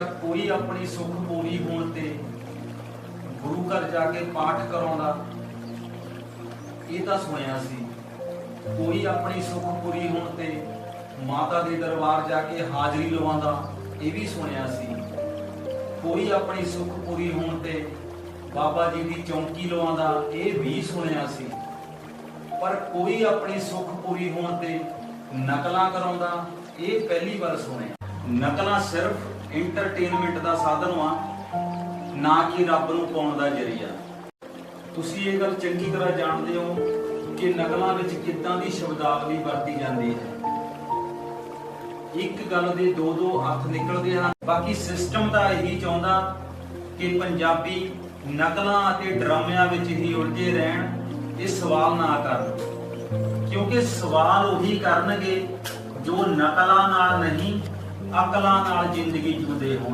ਕੋਈ ਆਪਣੀ ਸੁੱਖ ਪੂਰੀ ਹੋਣ ਤੇ ਗੁਰੂ ਘਰ ਜਾ ਕੇ ਪਾਠ ਕਰਾਉਂਦਾ, ਇਹ ਤਾਂ ਸੁਣਿਆ ਸੀ। ਕੋਈ ਆਪਣੀ ਸੁੱਖ ਪੂਰੀ ਹੋਣ ਤੇ ਮਾਤਾ ਦੇ ਦਰਬਾਰ ਜਾ ਕੇ ਹਾਜ਼ਰੀ ਲਵਾਉਂਦਾ, ਇਹ ਵੀ ਸੁਣਿਆ ਸੀ। ਕੋਈ ਆਪਣੀ ਸੁੱਖ ਪੂਰੀ ਹੋਣ ਤੇ ਬਾਬਾ ਜੀ ਦੀ ਚੌਂਕੀ ਲਵਾਉਂਦਾ, ਇਹ ਵੀ ਸੁਣਿਆ ਸੀ। ਪਰ ਕੋਈ ਆਪਣੀ ਸੁੱਖ ਪੂਰੀ ਹੋਣ ਤੇ ਨਕਲਾਂ ਕਰਾਉਂਦਾ, ਇਹ ਪਹਿਲੀ ਵਾਰ ਸੁਣਿਆ। ਨਕਲਾਂ ਸਿਰਫ ਐਂਟਰਟੇਨਮੈਂਟ ਦਾ ਸਾਧਨ ਆ ਨਾ ਕਿ ਰੱਬ ਨੂੰ ਪਾਉਣ ਦਾ ਜਰੀਆ। ਤੁਸੀਂ ਇਹ ਗੱਲ ਚੰਗੀ ਤਰ੍ਹਾਂ ਜਾਣਦੇ ਹੋ ਕਿ ਨਕਲਾਂ ਵਿੱਚ ਕਿੱਦਾਂ ਦੀ ਸ਼ਬਦਾਵਲੀ ਵਰਤੀ ਜਾਂਦੀ ਹੈ। ਇੱਕ ਗੱਲ ਦੇ ਦੋ ਦੋ ਅਰਥ ਨਿਕਲਦੇ ਹਨ। ਬਾਕੀ ਸਿਸਟਮ ਤਾਂ ਇਹੀ ਚਾਹੁੰਦਾ ਕਿ ਪੰਜਾਬੀ ਨਕਲਾਂ ਅਤੇ ਡਰਾਮਿਆਂ ਵਿੱਚ ਹੀ ਉਲਝੇ ਰਹਿਣ, ਇਹ ਸਵਾਲ ਨਾ ਕਰਨ। ਕਿਉਂਕਿ ਸਵਾਲ ਉਹੀ ਕਰਨਗੇ ਜੋ ਨਕਲਾਂ ਨਾਲ ਨਹੀਂ ਅਕਲਾਂ ਨਾਲ ਜ਼ਿੰਦਗੀ ਜੂਦੇ ਹੋਣ।